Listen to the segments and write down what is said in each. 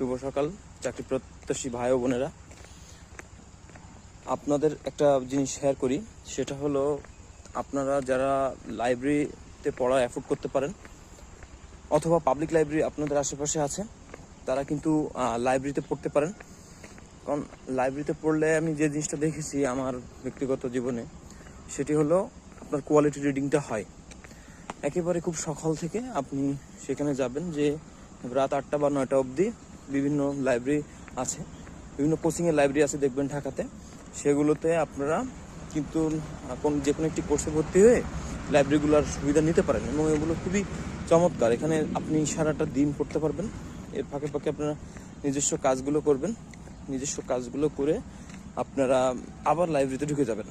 শুভ সকাল, চাকরি প্রত্যাশী ভাই বোনেরা। আপনাদের একটা জিনিস শেয়ার করি, সেটা হলো আপনারা যারা লাইব্রেরিতে পড়া অ্যাফোর্ড করতে পারেন, অথবা পাবলিক লাইব্রেরি আপনাদের আশেপাশে আছে, তারা কিন্তু লাইব্রেরিতে পড়তে পারেন। কারণ লাইব্রেরিতে পড়লে আমি যে জিনিসটা দেখেছি আমার ব্যক্তিগত জীবনে, সেটি হলো আপনার কোয়ালিটি রিডিংটা হয়। একেবারে খুব সকাল থেকে আপনি সেখানে যাবেন যে রাত আটটা বা নয়টা অবধি বিভিন্ন লাইব্রেরি আছে। বিভিন্ন কোচিংয়ের লাইব্রেরি আছে দেখবেন ঢাকাতে। সেগুলোতে আপনারা কিন্তু কোন যে কোনো একটি কোর্সে ভর্তি হয়ে লাইব্রেরিগুলোর সুবিধা নিতে পারেন এবং এগুলো খুবই চমৎকার। এখানে আপনি সারাটা দিন পড়তে পারবেন। এর ফাঁকে ফাঁকে আপনারা নিজস্ব কাজগুলো করবেন। নিজস্ব কাজগুলো করে আপনারা আবার লাইব্রেরিতে ঢুকে যাবেন।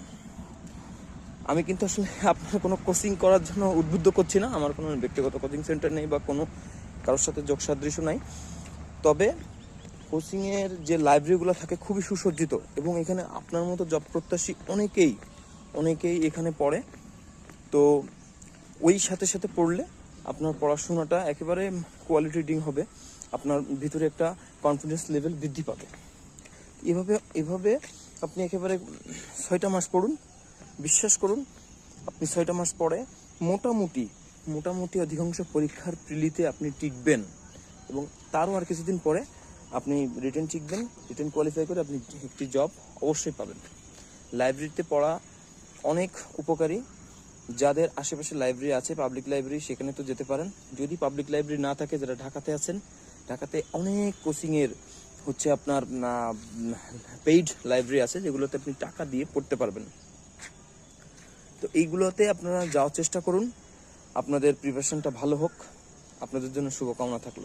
আমি কিন্তু আসলে আপনার কোনো কোচিং করার জন্য উদ্বুদ্ধ করছি না। আমার কোনো ব্যক্তিগত কোচিং সেন্টার নেই বা কোনো কারোর সাথে যোগ সাদৃশ্য নাই। তবে কোচিংয়ের যে লাইব্রেরিগুলো থাকে খুবই সুসজ্জিত এবং এখানে আপনার মতো জব প্রত্যাশী অনেকেই অনেকেই এখানে পড়ে। তো ওই সাথে সাথে পড়লে আপনার পড়াশোনাটা একেবারে কোয়ালিটি রিডিং হবে, আপনার ভিতরে একটা কনফিডেন্স লেভেল বৃদ্ধি পাবে। এভাবে এভাবে আপনি একেবারে ছয়টা মাস পড়ুন, বিশ্বাস করুন, আপনি ছয়টা মাস পরে মোটামুটি মোটামুটি অধিকাংশ পরীক্ষার প্রিলিতে আপনি টিকবেন। এবং তারও আর কিছুদিন পরে আপনি রিটার্ন টিকবেন রিটার্ন কোয়ালিফাই করে আপনি একটি জব অবশ্যই পাবেন। লাইব্রেরিতে পড়া অনেক উপকারী। যাদের আশেপাশে লাইব্রেরি আছে পাবলিক লাইব্রেরি সেখানে তো যেতে পারেন। যদি পাবলিক লাইব্রেরি না থাকে, যারা ঢাকাতে আছেন, ঢাকাতে অনেক কোচিংয়ের হচ্ছে আপনার পেইড লাইব্রেরি আছে, যেগুলোতে আপনি টাকা দিয়ে পড়তে পারবেন। তো এইগুলোতে আপনারা যাওয়ার চেষ্টা করুন। আপনাদের প্রিপারেশনটা ভালো হোক। আপনাদের জন্য শুভকামনা থাকল।